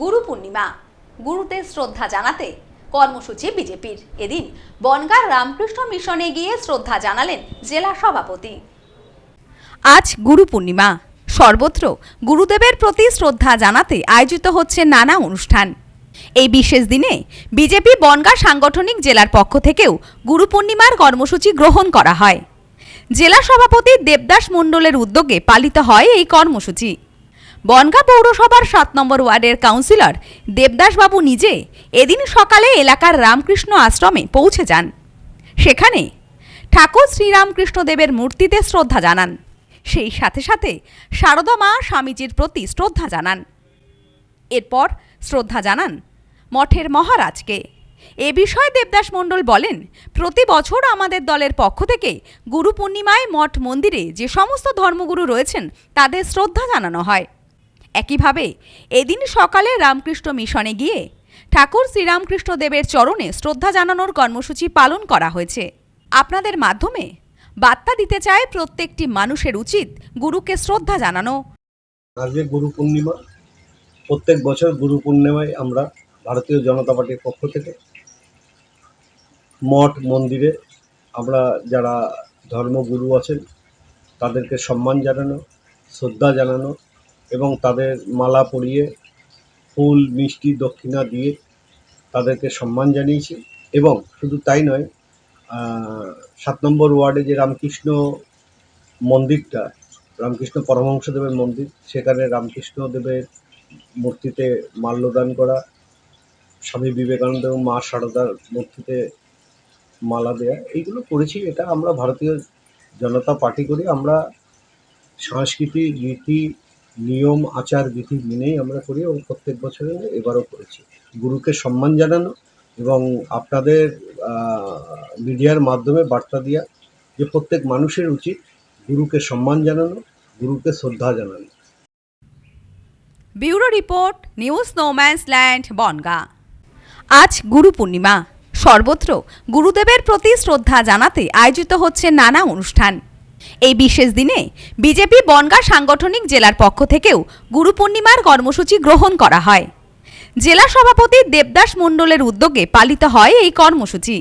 গুরু পূর্ণিমা। গুরুতে শ্রদ্ধা জানাতে কর্মসূচি বিজেপির। এদিন বনগাঁ রামকৃষ্ণ মিশনে গিয়ে শ্রদ্ধা জানালেন জেলা সভাপতি। আজ গুরু পূর্ণিমা। সর্বত্র গুরুদেবের প্রতি শ্রদ্ধা জানাতে আয়োজিত হচ্ছে নানা অনুষ্ঠান। এই বিশেষ দিনে বিজেপি বনগাঁ সাংগঠনিক জেলার পক্ষ থেকেও গুরু পূর্ণিমার কর্মসূচি গ্রহণ করা হয়। জেলা সভাপতি দেবদাস মণ্ডলের উদ্যোগে পালিত হয় এই কর্মসূচি। বনগাঁ পৌরসভার সাত নম্বর ওয়ার্ডের কাউন্সিলর দেবদাসবাবু নিজে এদিন সকালে এলাকার রামকৃষ্ণ আশ্রমে পৌঁছে যান। সেখানে ঠাকুর শ্রীরামকৃষ্ণদেবের মূর্তিতে শ্রদ্ধা জানান। সেই সাথে সাথে শারদা মা স্বামীজির প্রতি শ্রদ্ধা জানান। এরপর শ্রদ্ধা জানান মঠের মহারাজকে। এ বিষয়ে দেবদাস মণ্ডল বলেন, প্রতি বছর আমাদের দলের পক্ষ থেকে গুরু পূর্ণিমায় মঠ মন্দিরে যে সমস্ত ধর্মগুরু রয়েছেন, তাদের শ্রদ্ধা জানানো হয়। একইভাবে, এদিন সকালে রামকৃষ্ণ মিশনে গিয়ে ঠাকুর শ্রীরামকৃষ্ণ দেবের চরণে শ্রদ্ধা জানানোর কর্মসূচি পালন করা হয়েছে। আপনাদের মাধ্যমে বার্তা দিতে চায় প্রত্যেকটি মানুষের উচিত গুরুকে শ্রদ্ধা জানানো। আজকে গুরু পূর্ণিমা। প্রত্যেক বছর গুরু পূর্ণিমায় আমরা ভারতীয় জনতা পার্টির পক্ষ থেকে মঠ মন্দিরে আমরা যারা ধর্মগুরু আছেন, তাদেরকে সম্মান জানানো, শ্রদ্ধা জানানো এবং তাদের মালা পরিয়ে, ফুল, মিষ্টি, দক্ষিণা দিয়ে তাদেরকে সম্মান জানিয়েছি। এবং শুধু তাই নয় সাত নম্বর ওয়ার্ডে যে রামকৃষ্ণ মন্দিরটা, রামকৃষ্ণ পরমহংসদেবের মন্দির, সেখানে রামকৃষ্ণদেবের মূর্তিতে মাল্যদান করা, স্বামী বিবেকানন্দ এবং মা সারদার মূর্তিতে মালা দেয়া, এইগুলো করেছি। এটা আমরা ভারতীয় জনতা পার্টি করি। আমরা সংস্কৃতি রীতি নিয়ম, আচার, বিধি মেনেই আমরা করি এবং প্রত্যেক বছরে এবারও করেছি। গুরুকে সম্মান জানানো এবং আপনাদের মিডিয়ার মাধ্যমে বার্তা দেওয়া যে প্রত্যেক মানুষের উচিত গুরুকে সম্মান জানানো, গুরুকে শ্রদ্ধা জানানো। Bureau report, news no man's land, Bongaon. আজ গুরু পূর্ণিমা। সর্বত্র গুরুদেবের প্রতি শ্রদ্ধা জানাতে আয়োজিত হচ্ছে নানা অনুষ্ঠান। এই বিশেষ দিনে বিজেপি বনগা সাংগঠনিক জেলার পক্ষ থেকেও গুরু পূর্ণিমার কর্মসূচি গ্রহণ করা হয়। জেলা সভাপতি দেবদাস মণ্ডলের উদ্যোগে পালিত হয় এই কর্মসূচি।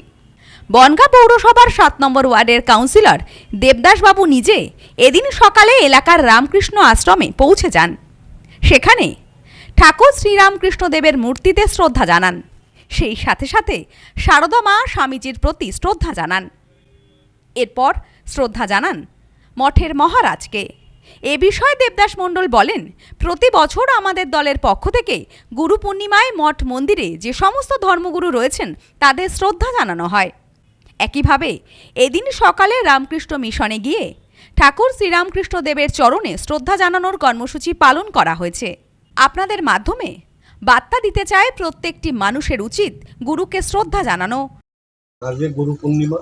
বনগাঁ পৌরসভার সাত নম্বর ওয়ার্ডের কাউন্সিলর দেবদাসবাবু নিজে এদিন সকালে এলাকার রামকৃষ্ণ আশ্রমে পৌঁছে যান। সেখানে ঠাকুর শ্রীরামকৃষ্ণদেবের মূর্তিতে শ্রদ্ধা জানান। সেই সাথে সাথে শারদা মা স্বামীজির প্রতি শ্রদ্ধা জানান। এরপর শ্রদ্ধা জানান। মঠের মহারাজকে। এ বিষয়ে দেবদাস মণ্ডল বলেন, প্রতি বছর আমাদের দলের পক্ষ থেকে গুরু পূর্ণিমায় মঠ মন্দিরে যে সমস্ত ধর্মগুরু রয়েছেন, তাদের শ্রদ্ধা জানানো হয়। একইভাবে, এদিন সকালে রামকৃষ্ণ মিশনে গিয়ে ঠাকুর শ্রীরামকৃষ্ণ দেবের চরণে শ্রদ্ধা জানানোর কর্মসূচি পালন করা হয়েছে। আপনাদের মাধ্যমে বার্তা দিতে চায় প্রত্যেকটি মানুষের উচিত গুরুকে শ্রদ্ধা জানানো। আজকে গুরু পূর্ণিমা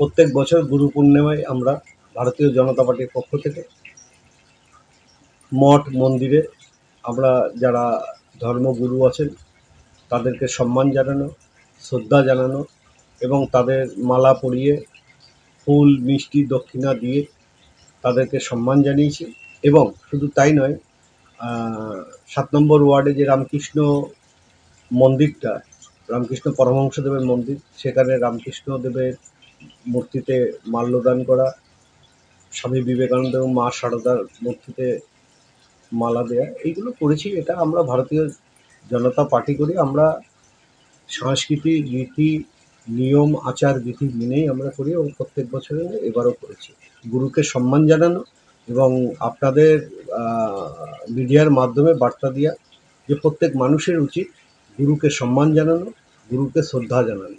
প্রত্যেক বছর গুরু পূর্ণিমায় আমরা ভারতীয় জনতা পার্টির পক্ষ থেকে মঠ মন্দিরে আমরা যারা ধর্মগুরু আছেন, তাদেরকে সম্মান জানানো, শ্রদ্ধা জানানো এবং তাদের মালা পরিয়ে ফুল, মিষ্টি, দক্ষিণা দিয়ে তাদেরকে সম্মান জানিয়েছি এবং শুধু তাই নয় সাত নম্বর ওয়ার্ডে যে রামকৃষ্ণ মন্দিরটা, রামকৃষ্ণ পরমহংসদেবের মন্দির, সেখানে রামকৃষ্ণদেবের মূর্তিতে মাল্যদান করা, স্বামী বিবেকানন্দ এবং মা সারদার মূর্তিতে মালা দেয়া, এইগুলো করেছি। এটা আমরা ভারতীয় জনতা পার্টি করি। আমরা সংস্কৃতি রীতি নিয়ম, আচার, বিধি মেনেই আমরা করি এবং প্রত্যেক বছরে এবারও করেছি। গুরুকে সম্মান জানানো এবং আপনাদের মিডিয়ার মাধ্যমে বার্তা দেওয়া যে প্রত্যেক মানুষের উচিত গুরুকে সম্মান জানানো, গুরুকে শ্রদ্ধা জানানো।